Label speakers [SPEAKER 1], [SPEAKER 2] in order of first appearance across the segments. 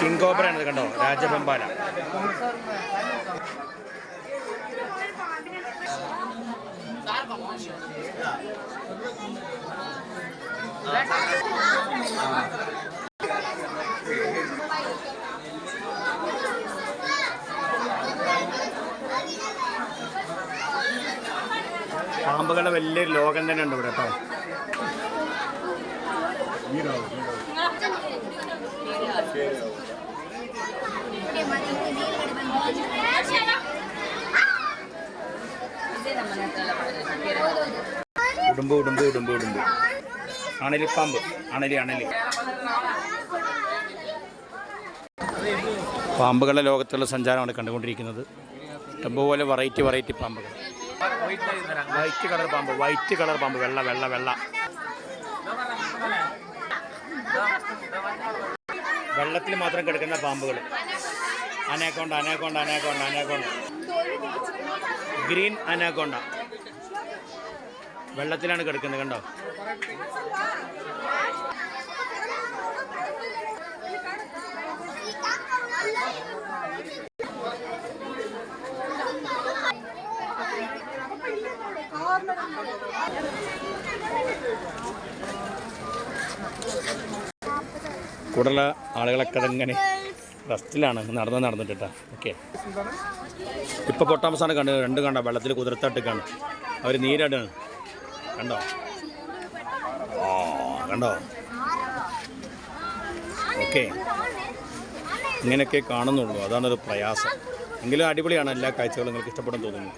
[SPEAKER 1] King കോബ്രയാണ് കണ്ടോ? രാജപമ്പാല. പാമ്പുകളുടെ വലിയൊരു ലോകം തന്നെ ഉണ്ട് ഇവിടെ കേട്ടോ. ഉടുമ്പ് ഉടുമ്പ് ഉടുമ്പ് ഉടുമ്പ്. അണലി പാമ്പ് അണലി അണലി. പാമ്പുകളുടെ ലോകത്തുള്ള സഞ്ചാരമാണ് കണ്ടുകൊണ്ടിരിക്കുന്നത്. ഇഷ്ടംപോലെ വെറൈറ്റി വെറൈറ്റി പാമ്പുകൾ. വൈറ്റ് കളർ പാമ്പ് വൈറ്റ് കളർ പാമ്പ്. വെള്ള വെള്ള വെള്ള. വെള്ളത്തിൽ മാത്രം കിടക്കുന്ന പാമ്പുകൾ. Anaconda anaconda anaconda anaconda. Green anaconda. വെള്ളത്തിലാണ് കിടക്കുന്നത് കണ്ടോ? കൂടുതലുള്ള ആളുകളൊക്കെ അതങ്ങനെ റസ്റ്റിലാണ്. നടന്ന് നടന്നിട്ടാ ഓക്കെ ഇപ്പോൾ പൊട്ടാമസാണ് കണ്ട് രണ്ട് കണ്ട. വെള്ളത്തിൽ കുതിർത്തട്ടിക്കാണ്. അവർ നീരാടാണ്. കണ്ടോ? കണ്ടോ? ഓക്കെ ഇങ്ങനെയൊക്കെ കാണുന്നുള്ളൂ. അതാണ് ഒരു പ്രയാസം. എങ്കിലും അടിപൊളിയാണ്. എല്ലാ കാഴ്ചകളും നിങ്ങൾക്ക് ഇഷ്ടപ്പെടാൻ തോന്നുന്നു.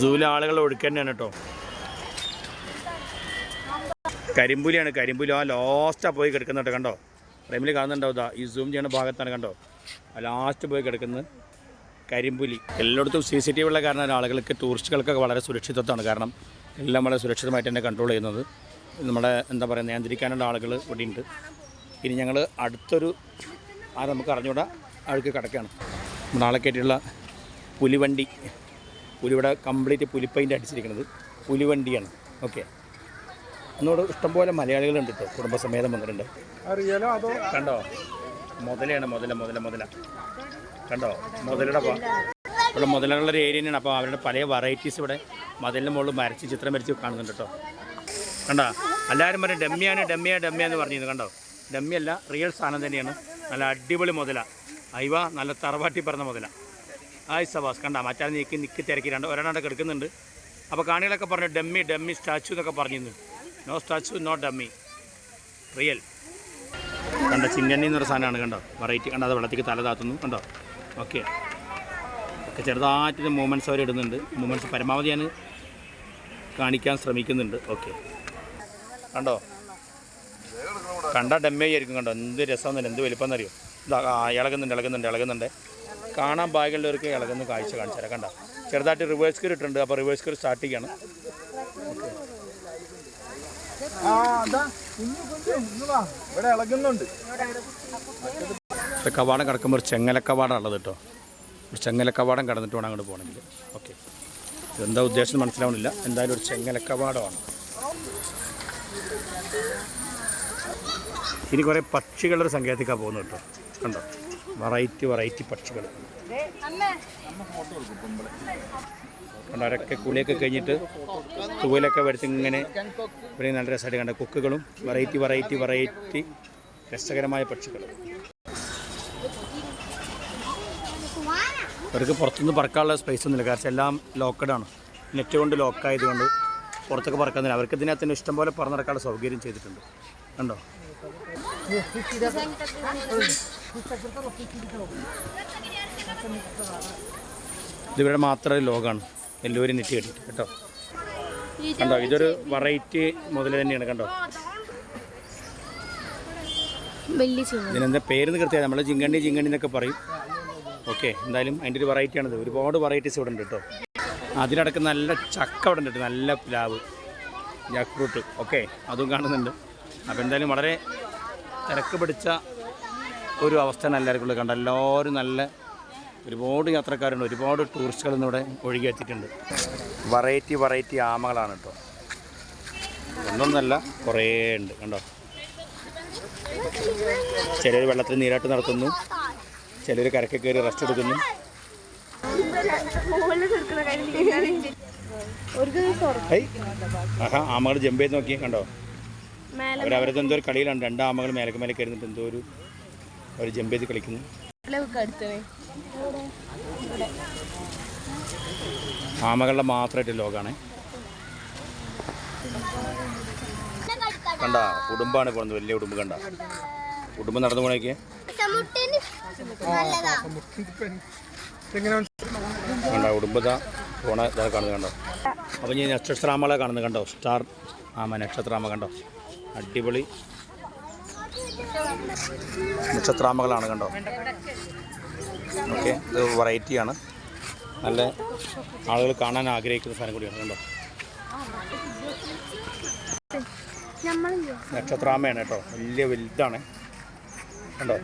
[SPEAKER 1] സൂവിലെ ആളുകൾ ഒഴുക്കന്നെയാണ് കേട്ടോ. കരിമ്പുലിയാണ്. കരിമ്പുലി ആ ലാസ്റ്റാ പോയി കിടക്കുന്നുണ്ട് കണ്ടോ? ഫ്രെയിമിൽ കാണുന്നുണ്ടാവും ഈ സൂം ചെയ്യുന്ന ഭാഗത്താണ് കണ്ടോ? ആ ലാസ്റ്റ് പോയി കിടക്കുന്നത് കരിമ്പുലി. എല്ലായിടത്തും സി സി ടി വി ഉള്ള കാരണം ആളുകൾക്ക് ടൂറിസ്റ്റുകൾക്കൊക്കെ വളരെ സുരക്ഷിതത്വമാണ്. കാരണം എല്ലാം വളരെ സുരക്ഷിതമായിട്ട് തന്നെ കൺട്രോൾ ചെയ്യുന്നത്. നമ്മുടെ എന്താ പറയുക നിയന്ത്രിക്കാനുള്ള ആളുകൾ ഇവിടെ ഉണ്ട്. ഇനി ഞങ്ങൾ അടുത്തൊരു ആ നമുക്ക് അറിഞ്ഞുകൂടാ ആൾക്ക് കിടക്കുകയാണ്. നമ്മുടെ ആളെ കയറ്റിയുള്ള പുലിവണ്ടി പുലിവിടെ കംപ്ലീറ്റ് പുലിപ്പൈന്റ് അടിച്ചിരിക്കുന്നത് പുലിവണ്ടിയാണ്. ഓക്കെ എന്നോട് ഇഷ്ടംപോലെ മലയാളികളുണ്ട് കേട്ടോ കുടുംബസമേതം വന്നിട്ടുണ്ട്.
[SPEAKER 2] അറിയാലോ അതോ?
[SPEAKER 1] കണ്ടോ? മുതലയാണ് മുതല മുതല മുതല. കണ്ടോ? മുതലയുടെ ഇവിടെ മുതലുള്ളൊരു ഒരു ഏരിയ തന്നെയാണ് അപ്പോൾ അവരുടെ പല വെറൈറ്റീസ് ഇവിടെ മതിലിന് മുകളിൽ വരച്ച് ചിത്രം വരച്ച് കാണുന്നുണ്ട് കേട്ടോ കണ്ടോ? എല്ലാവരും പറയും ഡമ്മിയാണ് ഡമ്മിയ ഡമ്മിയ എന്ന് പറഞ്ഞിരുന്നു. കണ്ടോ? ഡമ്മിയല്ല റിയൽ സാധനം തന്നെയാണ്. നല്ല അടിപൊളി മുതല. അയവ നല്ല തറവാട്ടി പറഞ്ഞ മുതല. ആയ് സവാസ് കണ്ട? മറ്റാൾ നീക്കി നിക്കി തിരക്കി രണ്ട് ഒരെണ്ണം കിടക്കുന്നുണ്ട്. അപ്പോൾ കാണികളൊക്കെ പറഞ്ഞു ഡമ്മി ഡമ്മി സ്റ്റാച്ചു എന്നൊക്കെ പറഞ്ഞിരുന്നു. No statue no dummy real കണ്ട ചിങ്ങണ്ണി എന്നൊരു സാധനമാണ് കണ്ടോ? വെറൈറ്റി കണ്ടോ അത് വെള്ളത്തേക്ക് തല താത്തുന്നു കണ്ടോ? ഓക്കെ ഒക്കെ ചെറുതായിട്ട് മൂമെന്റ്സ് അവർ ഇടുന്നുണ്ട്. മൂമെന്റ്സ് പരമാവധി ഞാൻ കാണിക്കാൻ ശ്രമിക്കുന്നുണ്ട്. ഓക്കെ കണ്ടോ? കണ്ട ഡമ്മേ ആയിരിക്കും കണ്ടോ? എന്ത് രസമെന്നല്ല എന്ത് വലിപ്പം എന്നറിയോ ഇളകുന്നുണ്ട് ഇളകുന്നുണ്ട് ഇളകുന്നുണ്ട്. കാണാൻ ഭാഗ്യമുള്ളവർക്ക് ഇളകുന്ന കാഴ്ച കാണിച്ചു തരാം. കണ്ടോ? ചെറുതായിട്ട് റിവേഴ്സ് ഗിയർ ഇട്ടുണ്ട് അപ്പോൾ റിവേഴ്സ് കയറി സ്റ്റാർട്ട് ചെയ്യണം
[SPEAKER 2] ആ അതാ കുഞ്ഞു കുഞ്ഞു ഇങ്ങ് വാ ഇവിടെ ഇളകുന്നുണ്ട്.
[SPEAKER 1] കവാടം കിടക്കുമ്പോൾ ഒരു ചെങ്ങല ചെങ്ങലക്കവാടം ഉള്ളത് കേട്ടോ. ഒരു ചെങ്ങല കവാടം കടന്നിട്ട് വേണം അങ്ങോട്ട് പോകണമെങ്കിൽ. ഓക്കെ. എന്താ ഉദ്ദേശം മനസ്സിലാവണില്ല. എന്തായാലും ഒരു ചെങ്ങല കവാടമാണ് ഇനി കുറേ പക്ഷികളുടെ സങ്കേതിക്കാൻ പോകുന്നത് കേട്ടോ. കണ്ടോ? വെറൈറ്റി വെറൈറ്റി പക്ഷികൾ. കണ്ടോ അവരൊക്കെ കുളിയൊക്കെ കഴിഞ്ഞിട്ട് തൂവലൊക്കെ വരുത്തി ഇങ്ങനെ നല്ല രസമായിട്ട് കണ്ട. കൊക്കുകളും വെറൈറ്റി വെറൈറ്റി വെറൈറ്റി രസകരമായ പക്ഷികൾ. അവർക്ക് പുറത്തുനിന്ന് പറക്കാനുള്ള സ്പേസ് ഒന്നുമില്ല. കാരണം എല്ലാം ലോക്കഡാണ് നെറ്റ് കൊണ്ട് ലോക്കായതുകൊണ്ട് പുറത്തൊക്കെ പറക്കുന്നില്ല അവർക്ക് ഇതിനകത്ത് തന്നെ ഇഷ്ടംപോലെ പറന്നിറക്കാനുള്ള സൗകര്യം ചെയ്തിട്ടുണ്ട്. കണ്ടോ? ഇതിവിടെ മാത്രമേ ലോകമാണ് എല്ലാവരും നെറ്റ് കെട്ടിട്ട് കേട്ടോ. കണ്ടോ ഇതൊരു വെറൈറ്റി മുതൽ തന്നെയാണ് കണ്ടോ. ഇതിനെന്താ പേരെന്ന് കൃത്യമായി നമ്മൾ ചിങ്കണ്ണി ചിങ്കണ്ണി എന്നൊക്കെ പറയും. ഓക്കെ എന്തായാലും അതിന്റെ ഒരു വെറൈറ്റിയാണിത് ഒരുപാട് വെറൈറ്റീസ് ഇവിടെ ഉണ്ട് കേട്ടോ. അതിലടക്കം നല്ല ചക്ക ഇവിടെ ഉണ്ട് നല്ല പ്ലാവ് ജാക്ക് ഫ്രൂട്ട് ഓക്കെ അതും കാണുന്നുണ്ട്. അപ്പോൾ എന്തായാലും വളരെ തിരക്ക് പിടിച്ച ഒരു അവസ്ഥയാണ് എല്ലാവർക്കും ഉള്ളത്. കണ്ട എല്ലാവരും നല്ല ഒരുപാട് യാത്രക്കാരുണ്ട്. ഒരുപാട് ടൂറിസ്റ്റുകൾ ഇവിടെ ഒഴുകിയെത്തിയിട്ടുണ്ട് വെറൈറ്റി വെറൈറ്റി ആമകളാണ് കേട്ടോ ഒന്നൊന്നല്ല കുറേ ഉണ്ട്. കണ്ടോ? ചിലർ വെള്ളത്തിൽ നീരാട്ട് നടത്തുന്നു. ചിലർ കരക്കെ കയറി റെസ്റ്റ് എടുക്കുന്നു. ആമകൾ ജമ്പ് ചെയ്ത് നോക്കി. കണ്ടോ?
[SPEAKER 3] മേലെ
[SPEAKER 1] അവരവരത് എന്തോ ഒരു കളിയിലാണ്. രണ്ട് ആമകൾ മേലക്ക് മേലെ കയറുന്നിട്ട് എന്തോ ഒരു അവർ ജമ്പ് ചെയ്ത് കളിക്കുന്നു.
[SPEAKER 3] അടുത്തേ
[SPEAKER 1] ആമകളുടെ മാത്രമായിട്ട് ലോകമാണ് കണ്ട കുടുംബാണ് പോകുന്നത് വലിയ കുടുംബം കണ്ട. കുടുംബം നടന്നു പോണേക്ക്. കണ്ട കുടുംബത പോണ ഇതാ കാണുന്നത് കണ്ടോ? അപ്പം ഞാൻ നക്ഷത്രാമകളെ കാണുന്നത് കണ്ടോ? സ്റ്റാർ ആമ നക്ഷത്രാമ കണ്ടോ? അടിപൊളി. നക്ഷത്രാമകളാണ് കണ്ടോ? ഓക്കെ ഇത് വെറൈറ്റിയാണ് നല്ല ആളുകൾ കാണാൻ ആഗ്രഹിക്കുന്ന സാധനം കൂടിയാണ് കണ്ടോ? നക്ഷത്രാമയാണ് കേട്ടോ വലിയ വലുതാണ്. കണ്ടോ?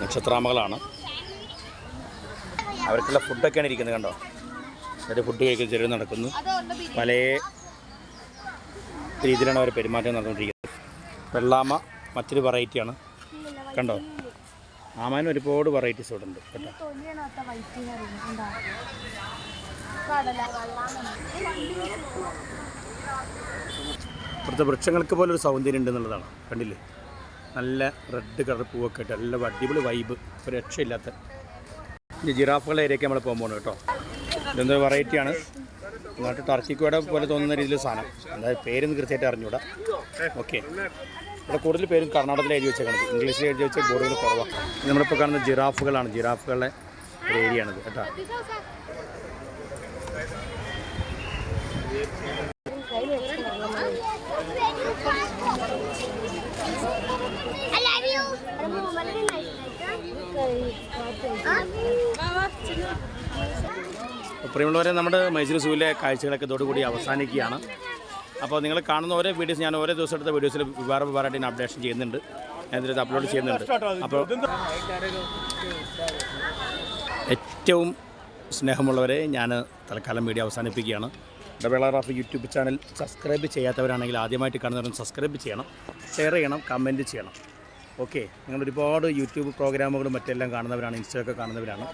[SPEAKER 1] നക്ഷത്രാമകളാണ് അവർക്കുള്ള ഫുഡൊക്കെയാണ് ഇരിക്കുന്നത് കണ്ടോ? അവർ ഫുഡ് കഴിക്കുന്ന ചെറിയ നടക്കുന്നു. പല രീതിയിലാണ് അവർ പെരുമാറ്റം നടന്നുകൊണ്ടിരിക്കുന്നത്. വെള്ളാമ മറ്റൊരു വെറൈറ്റിയാണ്. കണ്ടോ? ആമാനും ഒരുപാട് വെറൈറ്റീസ് ഇവിടെ ഉണ്ട് കേട്ടോ. ഇവിടുത്തെ വൃക്ഷങ്ങൾക്ക് പോലൊരു സൗന്ദര്യം ഉണ്ട് എന്നുള്ളതാണ് കണ്ടില്ലേ? നല്ല റെഡ് കളർ പൂവൊക്കെ ഇട്ട് നല്ല അടിപൊളി വൈബ് ഒരു രക്ഷയില്ലാത്ത. ഈ ജിറാഫുകളുടെ ഏരിയയ്ക്ക് നമ്മൾ പോകാൻ പോകുന്നത് കേട്ടോ. ഇതെന്തൊരു വെറൈറ്റിയാണ് നാട്ടിൽ ടർക്കിക്കോടെ പോലെ തോന്നുന്ന രീതിയിൽ സാധനം. അതായത് പേരൊന്നും കൃത്യമായിട്ട് അറിഞ്ഞൂടാ. ഓക്കെ ഇവിടെ കൂടുതൽ പേരും കർണാടകത്തിൽ എഴുതി വെച്ചേക്കണത്. ഇംഗ്ലീഷിൽ എഴുതി വെച്ച ബോർഡുകൾ കുറവാണ് നമ്മളിപ്പോൾ കാണുന്ന ജിറാഫുകളാണ്. ജിറാഫുകളുടെ ഒരു ഏരിയ ആണിത് കേട്ടോ. പ്രിയമുള്ളവരെ നമ്മുടെ മൈസൂർ സൂവിലെ കാഴ്ചകളൊക്കെ ഇതോടുകൂടി അവസാനിക്കുകയാണ്. അപ്പോൾ നിങ്ങൾ കാണുന്ന ഓരോ വീഡിയോസ് ഞാൻ ഓരോ ദിവസം എടുത്ത വീഡിയോസിൽ വേറെ ഞാൻ അപ്ഡേഷൻ ചെയ്യുന്നുണ്ട്. ഇതിൽ അപ്ലോഡ് ചെയ്യുന്നുണ്ട്. അപ്പോൾ ഏറ്റവും സ്നേഹമുള്ളവരെ ഞാൻ തൽക്കാലം വീഡിയോ അവസാനിപ്പിക്കുകയാണ്. ഇടവേള റാഫ് യൂട്യൂബ് ചാനൽ സബ്സ്ക്രൈബ് ചെയ്യാത്തവരാണെങ്കിൽ ആദ്യമായിട്ട് കാണുന്നവരും സബ്സ്ക്രൈബ് ചെയ്യണം ഷെയർ ചെയ്യണം കമന്റ് ചെയ്യണം. ഓക്കെ നിങ്ങൾ ഒരുപാട് യൂട്യൂബ് പ്രോഗ്രാമുകളും മറ്റെല്ലാം കാണുന്നവരാണ് ഇൻസ്റ്റയൊക്കെ കാണുന്നവരാണ്.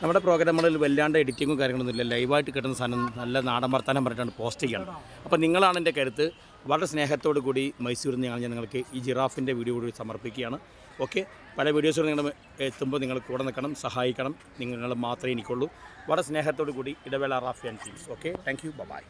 [SPEAKER 1] നമ്മുടെ പ്രോഗ്രാമുകളിൽ വല്ലാണ്ട് എഡിറ്റിങ്ങും കാര്യങ്ങളൊന്നും ഇല്ല ലൈവായിട്ട് കിട്ടുന്ന സാധനം നല്ല നാടൻ വർത്താനം പറഞ്ഞിട്ടാണ് പോസ്റ്റ് ചെയ്യണം അപ്പോൾ നിങ്ങളാണ് എന്റെ കരുത്ത്. വളരെ സ്നേഹത്തോടു കൂടി മൈസൂരിൽ നിന്ന് ഞാൻ നിങ്ങൾക്ക് ഈ ജിറാഫിന്റെ വീഡിയോ കൂടി സമർപ്പിക്കുകയാണ്. ഓക്കെ പല വീഡിയോസുകൾ നിങ്ങൾ എത്തുമ്പോൾ നിങ്ങൾ കൂടെ നിൽക്കണം സഹായിക്കണം. നിങ്ങൾ മാത്രമേ എനിക്കുള്ളൂ. വളരെ സ്നേഹത്തോടു കൂടി Idavela Rafi and teams okay thank you bye